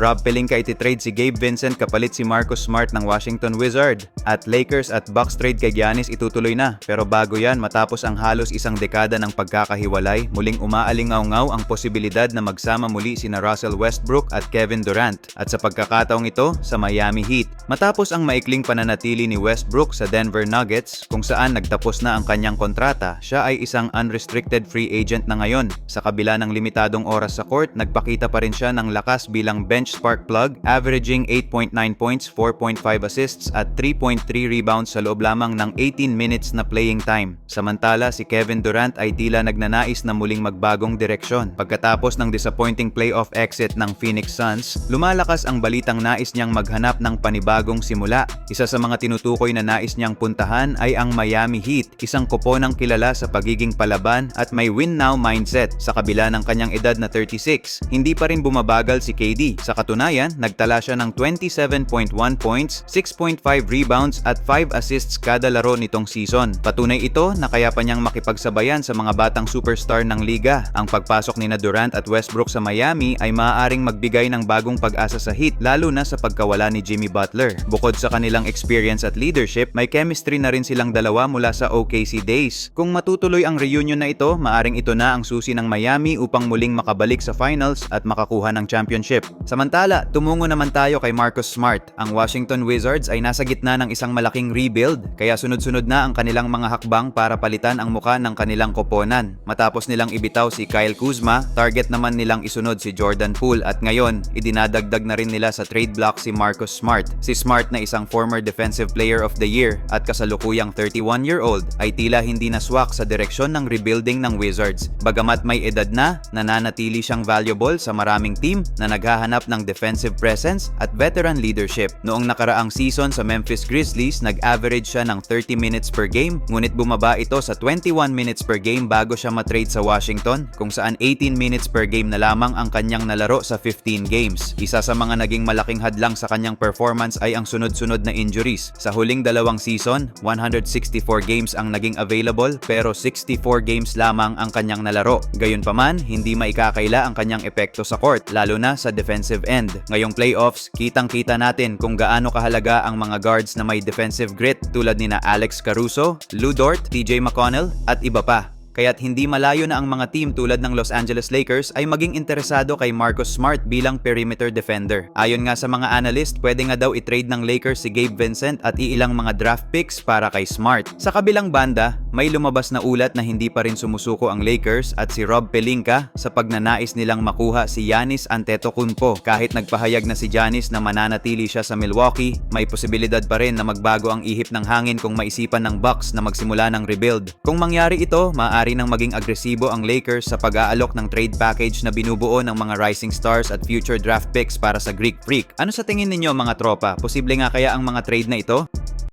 Rob Pelinka ititrade si Gabe Vincent kapalit si Marcus Smart ng Washington Wizard. At Lakers at Bucks trade kay Giannis itutuloy na. Pero bago yan, matapos ang halos isang dekada ng pagkakahiwalay, muling umaalingaw-ngaw ang posibilidad na magsama muli sina Russell Westbrook at Kevin Durant. At sa pagkakataong ito, sa Miami Heat. Matapos ang maikling pananatili ni Westbrook sa Denver Nuggets, kung saan nagtapos na ang kanyang kontrata, siya ay isang unrestricted free agent na ngayon. Sa kabila ng limitadong oras sa court, nagpakita pa rin siya ng lakas bilang bench spark plug, averaging 8.9 points, 4.5 assists at 3.3 rebounds sa loob lamang ng 18 minutes na playing time. Samantala, si Kevin Durant ay tila nagnanais na muling magbagong direksyon. Pagkatapos ng disappointing playoff exit ng Phoenix Suns, lumalakas ang balitang nais niyang maghanap ng panibagong simula. Isa sa mga tinutukoy na nais niyang puntahan ay ang Miami Heat, isang koponang kilala sa pagiging palaban at may win now mindset. Sa kabila ng kanyang edad na 36, hindi pa rin bumabagal si KD. Sa katunayan, nagtala siya ng 27.1 points, 6.5 rebounds at 5 assists kada laro nitong season. Patunay ito na kaya pa niyang makipagsabayan sa mga batang superstar ng liga. Ang pagpasok ni na Durant at Westbrook sa Miami ay maaaring magbigay ng bagong pag-asa sa Heat lalo na sa pagkawala ni Jimmy Butler. Bukod sa kanilang experience at leadership, may chemistry na rin silang dalawa mula sa OKC days. Kung matutuloy ang reunion na ito, maaring ito na ang susi ng Miami upang muling makabalik sa finals at makakuha ng championship. Samantala, tumungo naman tayo kay Marcus Smart. Ang Washington Wizards ay nasa gitna ng isang malaking rebuild, kaya sunod-sunod na ang kanilang mga hakbang para palitan ang muka ng kanilang koponan. Matapos nilang ibitaw si Kyle Kuzma, target naman nilang isunod si Jordan Poole at ngayon, idinadagdag na rin nila sa trade block si Marcus Smart. Si Smart na isang former Defensive Player of the Year at kasalukuyang 31-year-old ay tila hindi naswak sa direksyon ng rebuilding ng Wizards. Bagamat may edad na, nananatili siyang valuable sa maraming team na naghahanap ng defensive presence at veteran leadership. Noong nakaraang season sa Memphis Grizzlies, nag-average siya ng 30 minutes per game, ngunit bumaba ito sa 21 minutes per game bago siya matrade sa Washington, kung saan 18 minutes per game na lamang ang kanyang nalaro sa 15 games. Isa sa mga naging malaking hadlang sa kanyang performance ay ang sunod-sunod na injuries. Sa huling dalawang season, 164 games ang naging available pero 64 games lamang ang kanyang nalaro. Gayunpaman, hindi maikakaila ang kanyang epekto sa court, lalo na sa defensive end. Ngayong playoffs, kitang-kita natin kung gaano kahalaga ang mga guards na may defensive grit tulad ni na Alex Caruso, Lou Dort, TJ McConnell at iba pa. Kaya't hindi malayo na ang mga team tulad ng Los Angeles Lakers ay maging interesado kay Marcus Smart bilang perimeter defender. Ayon nga sa mga analyst, pwede nga daw i-trade ng Lakers si Gabe Vincent at iilang mga draft picks para kay Smart. Sa kabilang banda, may lumabas na ulat na hindi pa rin sumusuko ang Lakers at si Rob Pelinka sa pagnanais nilang makuha si Giannis Antetokounmpo. Kahit nagpahayag na si Giannis na mananatili siya sa Milwaukee, may posibilidad pa rin na magbago ang ihip ng hangin kung maisipan ng Bucks na magsimula ng rebuild. Kung mangyari ito, maaari nang maging agresibo ang Lakers sa pag-aalok ng trade package na binubuo ng mga rising stars at future draft picks para sa Greek Freak. Ano sa tingin ninyo mga tropa? Posible nga kaya ang mga trade na ito?